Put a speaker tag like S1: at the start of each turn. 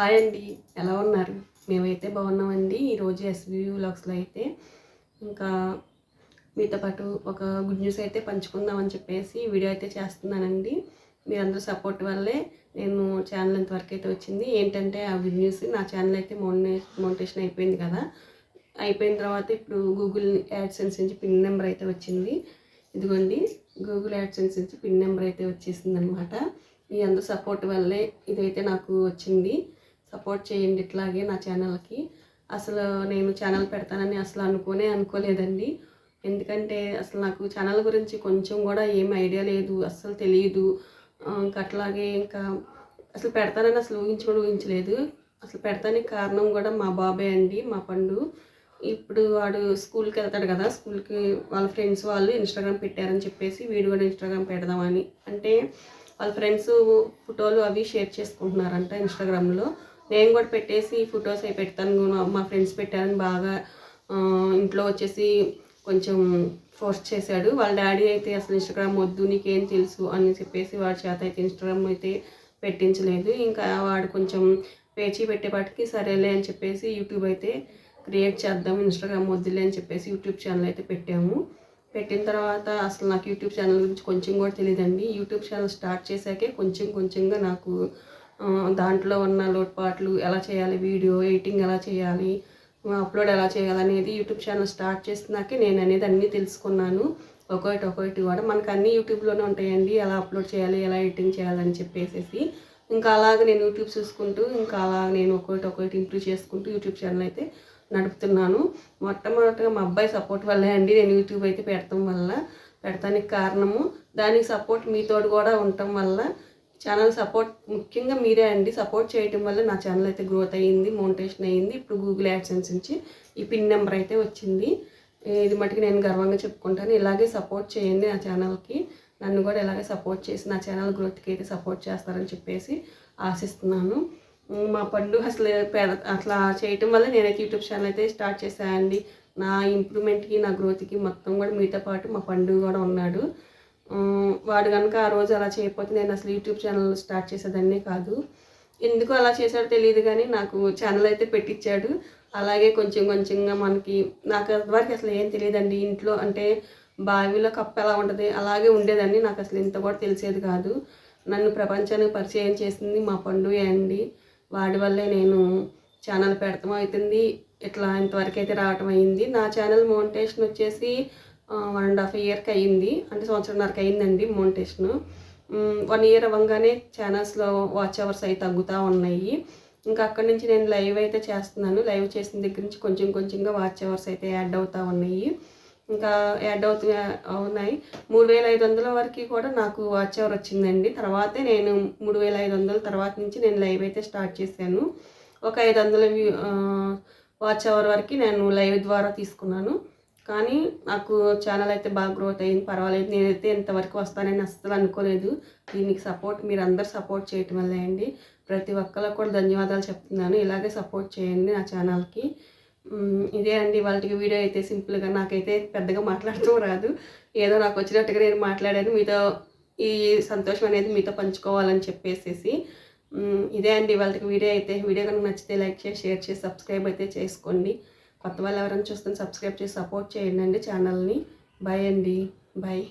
S1: Hi అండి. ఎలా ఉన్నారు? మేమైతే బాగున్నామండి. ఈరోజు ఎస్బీ వ్లాగ్స్లో అయితే ఇంకా మీతో పాటు ఒక గుడ్ న్యూస్ అయితే పంచుకుందామని చెప్పేసి వీడియో అయితే చేస్తున్నానండి. మీరందరూ సపోర్ట్ వల్లే నేను ఛానల్ ఇంతవరకు అయితే వచ్చింది. ఏంటంటే ఆ గుడ్ న్యూస్ నా ఛానల్ అయితే మోనే మోనిటేషన్ అయిపోయింది కదా. అయిపోయిన తర్వాత ఇప్పుడు గూగుల్ యాడ్సెన్స్ నుంచి పిన్ నెంబర్ అయితే వచ్చింది. ఇదిగోండి గూగుల్ యాడ్సెన్స్ నుంచి పిన్ నెంబర్ అయితే వచ్చేసింది అనమాట మీ అందరూ సపోర్ట్ వల్లే ఇదైతే నాకు వచ్చింది. సపోర్ట్ చేయండి ఇట్లాగే నా ఛానల్కి. అసలు నేను ఛానల్ పెడతానని అసలు అనుకోనే అనుకోలేదండి. ఎందుకంటే అసలు నాకు ఛానల్ గురించి కొంచెం కూడా ఏం ఐడియా లేదు అస్సలు తెలియదు ఇంకా అట్లాగే ఇంకా అసలు పెడతానని అసలు ఊహించి కూడా ఊహించలేదు. అసలు పెడతానికి కారణం కూడా మా బాబాయ్ అండి మా పండు. ఇప్పుడు వాడు స్కూల్కి వెళ్తాడు కదా స్కూల్కి వాళ్ళ ఫ్రెండ్స్ వాళ్ళు ఇన్స్టాగ్రామ్ పెట్టారని చెప్పేసి వీడు కూడా ఇన్స్టాగ్రామ్ పెడదామని. అంటే వాళ్ళ ఫ్రెండ్స్ ఫోటోలు అవి షేర్ చేసుకుంటున్నారంట ఇన్స్టాగ్రామ్లో. నేను కూడా పెట్టేసి ఫొటోస్ అవి పెడతాను. మా ఫ్రెండ్స్ పెట్టారని బాగా ఇంట్లో వచ్చేసి కొంచెం ఫోర్స్ చేశాడు. వాళ్ళ డాడీ అయితే అసలు ఇన్స్టాగ్రామ్ వద్దు నీకేం తెలుసు అని చెప్పేసి వాడి చేత అయితే ఇన్స్టాగ్రామ్ అయితే పెట్టించలేదు. ఇంకా వాడు కొంచెం పేచీ పెట్టేపాటికి సరేలే అని చెప్పేసి యూట్యూబ్ అయితే క్రియేట్ చేద్దాం ఇన్స్టాగ్రామ్ వద్దులే అని చెప్పేసి యూట్యూబ్ ఛానల్ అయితే పెట్టాము. పెట్టిన తర్వాత అసలు నాకు యూట్యూబ్ ఛానల్ గురించి కొంచెం కూడా తెలియదండి యూట్యూబ్ ఛానల్ స్టార్ట్ చేశాకే కొంచెం కొంచెంగా నాకు దాంట్లో ఉన్న లోటుపాట్లు ఎలా చేయాలి వీడియో ఎడిటింగ్ ఎలా చేయాలి అప్లోడ్ ఎలా చేయాలి అనేది యూట్యూబ్ ఛానల్ స్టార్ట్ చేసినాకే నేను అనేది అన్నీ తెలుసుకున్నాను. ఒకటి ఒకటి కూడా మనకు అన్నీ యూట్యూబ్లోనే ఉంటాయండి. ఎలా అప్లోడ్ చేయాలి ఎలా ఎడిటింగ్ చేయాలని చెప్పేసి ఇంకా అలాగ నేను యూట్యూబ్ చూసుకుంటూ ఇంకా అలా నేను ఒకటి ఒకటి ఇంప్రూవ్ చేసుకుంటూ యూట్యూబ్ ఛానల్ అయితే నడుపుతున్నాను. మొట్టమొదటిగా మా అబ్బాయి సపోర్ట్ వల్లే అండి నేను యూట్యూబ్ అయితే పెడతాం వల్ల. పెడతానికి కారణము దానికి సపోర్ట్ మీతోడు కూడా ఉండటం వల్ల ఛానల్ సపోర్ట్ ముఖ్యంగా మీరే అండి. సపోర్ట్ చేయటం వల్ల నా ఛానల్ అయితే గ్రోత్ అయ్యింది మోనిటేషన్ అయ్యింది. ఇప్పుడు గూగుల్ యాడ్సెన్స్ నుంచి ఈ పిన్ నెంబర్ అయితే వచ్చింది. ఇది మటుకు నేను గర్వంగా చెప్పుకుంటాను. ఇలాగే సపోర్ట్ చేయండి నా ఛానల్కి. నన్ను కూడా ఇలాగే సపోర్ట్ చేసి నా ఛానల్ గ్రోత్కి అయితే సపోర్ట్ చేస్తారని చెప్పేసి ఆశిస్తున్నాను. మా పండు అసలు పేద అట్లా చేయటం వల్ల నేనైతే యూట్యూబ్ ఛానల్ అయితే స్టార్ట్ చేశానండి. నా ఇంప్రూవ్మెంట్కి నా గ్రోత్కి మొత్తం కూడా మీతో పాటు మా పండు కూడా ఉన్నాడు. వాడు కనుక ఆ రోజు అలా చేయకపోతే నేను అసలు యూట్యూబ్ ఛానల్ స్టార్ట్ చేసేదాన్నే కాదు. ఎందుకు అలా చేశాడో తెలియదు కానీ నాకు ఛానల్ అయితే పెట్టించాడు అలాగే కొంచెం కొంచెంగా మనకి నాకు అంతవరకు అసలు ఏం తెలియదండి. ఇంట్లో అంటే బావిలో కప్ప ఎలా ఉంటుంది? అలాగే ఉండేదండి నాకు అసలు ఇంత కూడా తెలిసేది కాదు. నన్ను ప్రపంచానికి పరిచయం చేసింది మా పండు అండి. వాడి వల్లే నేను ఛానల్ పెడతాం అవుతుంది ఇట్లా ఇంతవరకు అయితే రావటం అయింది. నా ఛానల్ మోనిటేషన్ వచ్చేసి వన్ అండ్ హాఫ్ ఇయర్కి అయ్యింది అంటే సంవత్సరంన్నరకు అయిందండి మోనిటేషన్. వన్ ఇయర్ అవ్వగానే ఛానల్స్లో వాచ్ అవర్స్ అయితే తగ్గుతూ ఉన్నాయి. ఇంకా అక్కడి నుంచి నేను లైవ్ అయితే చేస్తున్నాను. లైవ్ చేసిన దగ్గర నుంచి కొంచెం కొంచెంగా వాచ్ అవర్స్ అయితే యాడ్ అవుతూ ఉన్నాయి. ఇంకా యాడ్ అవుతూ ఉన్నాయి మూడు వేల ఐదు వందల వరకు కూడా నాకు వాచ్ అవర్ వచ్చిందండి. తర్వాతే నేను మూడు వేల ఐదు వందల తర్వాత నుంచి నేను లైవ్ అయితే స్టార్ట్ చేశాను. ఒక ఐదు వందల వ్యూ వాచ్ అవర్ వరకు నేను లైవ్ ద్వారా తీసుకున్నాను. కానీ నాకు ఛానల్ అయితే బాగా గ్రోత్ అయింది. పర్వాలేదు నేనైతే ఇంతవరకు వస్తానని అస్సలు అనుకోలేదు. దీనికి సపోర్ట్ మీరు అందరు సపోర్ట్ చేయటం వల్లే అండి. ప్రతి ఒక్కరికి కూడా ధన్యవాదాలు చెప్తున్నాను. ఇలాగే సపోర్ట్ చేయండి నా ఛానల్కి ఇదే అండి వాళ్ళకి వీడియో అయితే సింపుల్గా నాకైతే పెద్దగా మాట్లాడటం రాదు. ఏదో నాకు వచ్చినట్టుగా నేను మాట్లాడాను. మీతో ఈ సంతోషం అనేది మీతో పంచుకోవాలని చెప్పేసేసి. ఇదే అండి వాళ్ళకి వీడియో అయితే. వీడియో కనుక నచ్చితే లైక్ చేసి షేర్ చేసి సబ్స్క్రైబ్ అయితే చేసుకోండి. కొత్త వాళ్ళు ఎవరైనా చూస్తే సబ్స్క్రైబ్ చేసి సపోర్ట్ చేయండి అండి ఛానల్ని. బాయ్ అండి. బాయ్